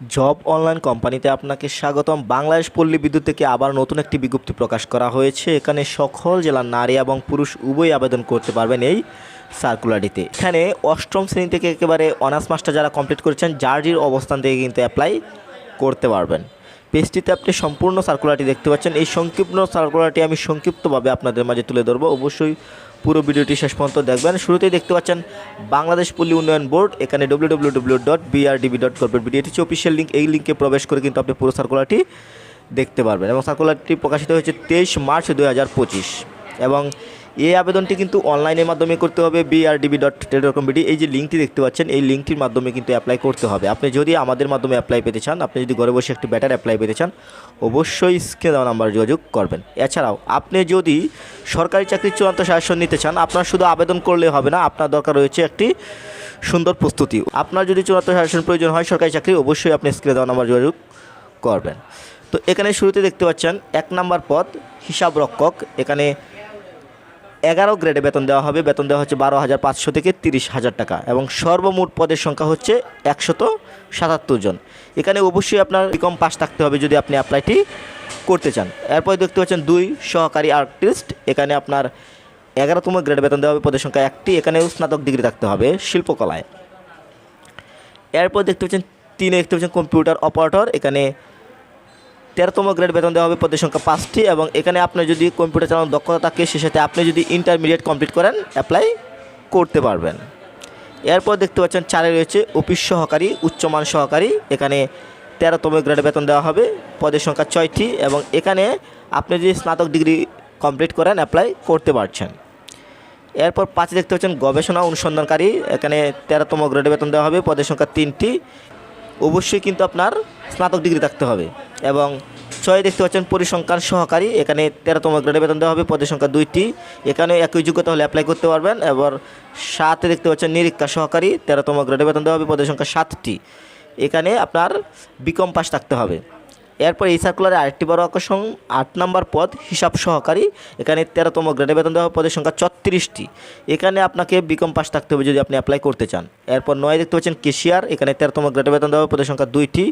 Job online কোম্পানিতে আপনাকে স্বাগতম। বাংলাদেশ পল্লী বিদ্যুৎ থেকে আবার নতুন একটি বিজ্ঞপ্তি প্রকাশ করা হয়েছে। এখানে সকল জেলার নারী এবং পুরুষ উভয়ই আবেদন করতে পারবেন এই সার্কুলারটিতে। এখানে অষ্টম শ্রেণি থেকে একেবারে অনার্স মাস্টার যারা কমপ্লিট করেছেন, জার্জির অবস্থান থেকে কিন্তু অ্যাপ্লাই করতে পারবেন। পেজটিতে আপনি সম্পূর্ণ সার্কুলারটি দেখতে পাচ্ছেন। এই সংক্ষিপ্ত সার্কুলারটি আমি সংক্ষিপ্তভাবে আপনাদের মাঝে তুলে ধরবো। অবশ্যই পুরো ভিডিওটি শেষ পর্যন্ত দেখবেন। শুরুতেই দেখতে পাচ্ছেন বাংলাদেশ পল্লী উন্নয়ন বোর্ড, এখানে W W dot dot corporate official link এই লিঙ্কে প্রবেশ করে কিন্তু আপনি পুরো সার্কুলারটি দেখতে পারবেন এবং সার্কুলারটি প্রকাশিত হয়েছে তেইশ মার্চ দু হাজার পঁচিশ। এবং এই আবেদনটি কিন্তু অনলাইনের মাধ্যমে করতে হবে বিআরডিবি ডট টেলিকম বিডি এই যে লিঙ্কটি দেখতে পাচ্ছেন, এই লিঙ্কটির মাধ্যমে কিন্তু অ্যাপ্লাই করতে হবে। আপনি যদি আমাদের মাধ্যমে অ্যাপ্লাই পেতে চান, আপনি যদি ঘরে বসে একটি ব্যাটার অ্যাপ্লাই পেতে চান, অবশ্যই স্ক্রিনে দেওয়া নাম্বার যোগাযোগ করবেন। এছাড়াও, আপনি যদি সরকারি চাকরির চূড়ান্ত সাহায্য নিতে চান, আপনার শুধু আবেদন করলে হবে না, আপনার দরকার রয়েছে একটি সুন্দর প্রস্তুতি। আপনার যদি চূড়ান্ত সাহায্য প্রয়োজন হয় সরকারি চাকরি, অবশ্যই আপনি স্ক্রিনে দেওয়া নাম্বার যোগাযোগ করবেন। তো এখানে শুরুতে দেখতে পাচ্ছেন, এক নাম্বার পদ, হিসাব রক্ষক। এখানে এগারো গ্রেডে বেতন দেওয়া হবে। বেতন দেওয়া হচ্ছে বারো হাজার পাঁচশো থেকে তিরিশ হাজার টাকা এবং সর্বমোট পদের সংখ্যা হচ্ছে একশত সাতাত্তর জন। এখানে অবশ্যই আপনার বিকম পাস থাকতে হবে যদি আপনি অ্যাপ্লাইটি করতে চান। এরপর দেখতে পাচ্ছেন দুই সহকারী আর্টিস্ট এখানে আপনার এগারোতম গ্রেড বেতন দেওয়া হবে, পদের সংখ্যা একটি। এখানেও স্নাতক ডিগ্রি থাকতে হবে শিল্পকলায়। এরপর দেখতে পাচ্ছেন তিনে দেখতে পাচ্ছেন কম্পিউটার অপারেটর এখানে তেরোতম গ্রেড বেতন দেওয়া হবে পদের সংখ্যা পাঁচটি এবং এখানে আপনার যদি কম্পিউটার চালানোর দক্ষতা থাকে সে সাথে আপনি যদি ইন্টারমিডিয়েট কমপ্লিট করেন অ্যাপ্লাই করতে পারবেন। এরপর দেখতে পাচ্ছেন চারে রয়েছে অফিস সহকারী উচ্চমান সহকারী। এখানে তেরোতম গ্রেড বেতন দেওয়া হবে, পদের সংখ্যা ছয়টি এবং এখানে আপনি যদি স্নাতক ডিগ্রি কমপ্লিট করেন অ্যাপ্লাই করতে পারছেন। এরপর পাঁচে দেখতে পাচ্ছেন গবেষণা অনুসন্ধানকারী। এখানে তেরোতম গ্রেডে বেতন দেওয়া হবে, পদের সংখ্যা তিনটি। অবশ্যই কিন্তু আপনার স্নাতক ডিগ্রি থাকতে হবে। এবং ছয় দেখতে পাচ্ছেন পরিসংখ্যান সহকারী। এখানে তেরোতম গ্রেডে বেতন দেওয়া হবে, পদের সংখ্যা দুইটি। এখানে একই যোগ্যতা হলে অ্যাপ্লাই করতে পারবেন। এবার সাতে দেখতে পাচ্ছেন নিরীক্ষা সহকারী, তেরোতম গ্রেডে বেতন দেওয়া হবে, পদের সংখ্যা সাতটি। এখানে আপনার বিকম পাস থাকতে হবে। এরপর এই সার্কুলারে আরেকটি বড় আকর্ষণ, আট নম্বর পদ, হিসাব সহকারী। এখানে তেরোতম গ্রেডে বেতন দেওয়া পদের সংখ্যা ছত্রিশটি। এখানে আপনাকে বিকম পাস থাকতে হবে যদি আপনি অ্যাপ্লাই করতে চান। এরপর নয় দেখতে পাচ্ছেন কেশিয়ার এখানে তেরোতম গ্রেডে বেতন দেওয়া পদের সংখ্যা দুইটি।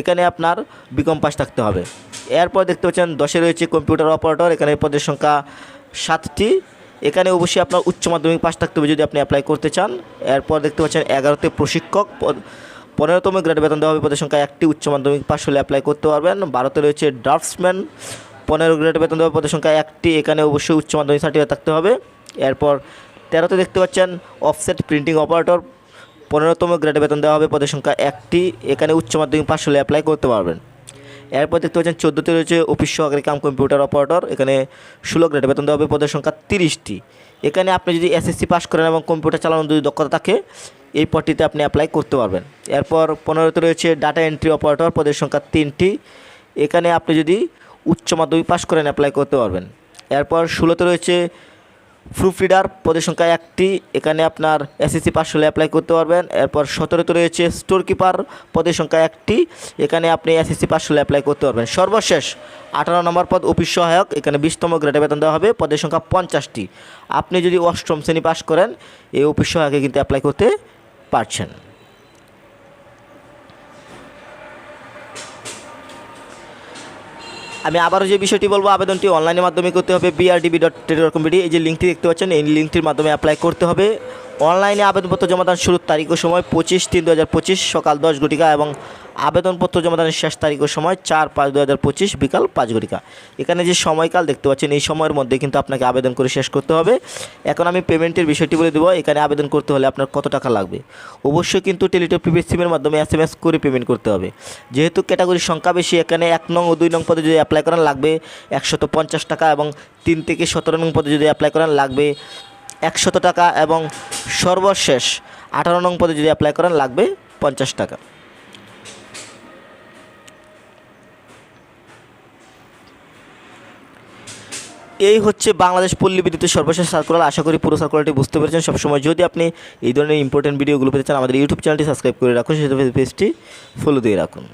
এখানে আপনার বিকম পাস থাকতে হবে। এরপর দেখতে পাচ্ছেন দশে রয়েছে কম্পিউটার অপারেটর এখানে পদের সংখ্যা সাতটি। এখানে অবশ্যই আপনার উচ্চ মাধ্যমিক পাস থাকতে হবে যদি আপনি অ্যাপ্লাই করতে চান। এরপর দেখতে পাচ্ছেন এগারোতে প্রশিক্ষক, পদ পনেরোতম গ্রেড বেতন দেওয়া হবে পদের সংখ্যা একটি উচ্চ মাধ্যমিক পাস হলে অ্যাপ্লাই করতে পারবেন। ভারতে রয়েছে ড্রাফটসম্যান পনেরো গ্রেড বেতন দেওয়া পদের সংখ্যা একটি, এখানে অবশ্যই উচ্চ মাধ্যমিক সার্টিফিকেট থাকতে হবে। এরপর তেরোতে দেখতে পাচ্ছেন অফসেট প্রিন্টিং অপারেটর পনেরোতম গ্রেড বেতন দেওয়া হবে পদের সংখ্যা একটি, এখানে উচ্চ মাধ্যমিক পাস হলে অ্যাপ্লাই করতে পারবেন। এরপর দেখতে পাচ্ছেন চোদ্দোতে রয়েছে অফিস সহকারী কাম কম্পিউটার অপারেটর, এখানে ষোলো গ্রেডে বেতন দেওয়া হবে, পদের সংখ্যা তিরিশটি। এখানে আপনি যদি এসএসসি পাস করেন এবং কম্পিউটার চালানোর যদি দক্ষতা থাকে, এই পদটিতে আপনি অ্যাপ্লাই করতে পারবেন। এরপর পনেরোতে রয়েছে ডাটা এন্ট্রি অপারেটর পদের সংখ্যা তিনটি। এখানে আপনি যদি উচ্চ মাধ্যমিক পাস করেন অ্যাপ্লাই করতে পারবেন। এরপর ষোলোতে রয়েছে প্রুফ রিডার পদের সংখ্যা একটি। এখানে আপনার এসএসসি পাস হলে অ্যাপ্লাই করতে পারবেন। এরপর সতেরোতে রয়েছে স্টোর কিপার পদের সংখ্যা একটি। এখানে আপনি এসএসসি পাস হলে অ্যাপ্লাই করতে পারবেন। সর্বশেষ, আঠারো নম্বর পদ, অফিস সহায়ক। এখানে বিশতম গ্রেডে বেতন দেওয়া হবে, পদের সংখ্যা পঞ্চাশটি। আপনি যদি অষ্টম শ্রেণি পাস করেন, এই অফিস সহায়কে কিন্তু অ্যাপ্লাই করতে পারছেন। আমি আবারও যে বিষয়টি বলব, আবেদনটি অনলাইনের মাধ্যমে করতে হবে বিআরডিবি ডট টেলিকম এই যে লিঙ্কটি দেখতে পাচ্ছেন, এই লিঙ্কটির মাধ্যমে অ্যাপ্লাই করতে হবে। অনলাইনে আবেদনপত্র জমাদান শুরুর তারিখ ও সময় পঁচিশ তিন দু হাজার পঁচিশ সকাল দশ ঘটিকা এবং আবেদনপত্র জমাদানের শেষ তারিখ ও সময় চার পাঁচ দু হাজার পঁচিশ বিকাল পাঁচ ঘটিকা। এখানে যে সময়কাল দেখতে পাচ্ছেন, এই সময়ের মধ্যে কিন্তু আপনাকে আবেদন করে শেষ করতে হবে। এখন আমি পেমেন্টের বিষয়টি বলে দেবো। এখানে আবেদন করতে হলে আপনার কত টাকা লাগবে? অবশ্যই কিন্তু টেলিটপ প্রিপেড সিমের মাধ্যমে এস এম এস করে পেমেন্ট করতে হবে। যেহেতু ক্যাটাগরির সংখ্যা বেশি, এখানে এক নং ও দুই নং পদে যদি অ্যাপ্লাই করেন লাগবে, একশত পঞ্চাশ টাকা এবং তিন থেকে সতেরো নং পদে যদি অ্যাপ্লাই করেন লাগবে একশত টাকা এবং সর্বশেষ আঠারো নং পদে যদি অ্যাপ্লাই করেন, লাগবে পঞ্চাশ টাকা। এই হচ্ছে বাংলাদেশ পল্লী বিদ্যুতের সর্বশেষ সার্কুলার আশা করি পুরো সার্কুলারটি বুঝতে পেরেছেন। সবসময় যদি আপনি এই ধরনের ইম্পর্টেন্ট ভিডিওগুলো পেতে চান, আমাদের ইউটিউব চ্যানেলটি সাবস্ক্রাইব করে রাখুন। সেটা পেজটি ফলো দিয়ে রাখুন।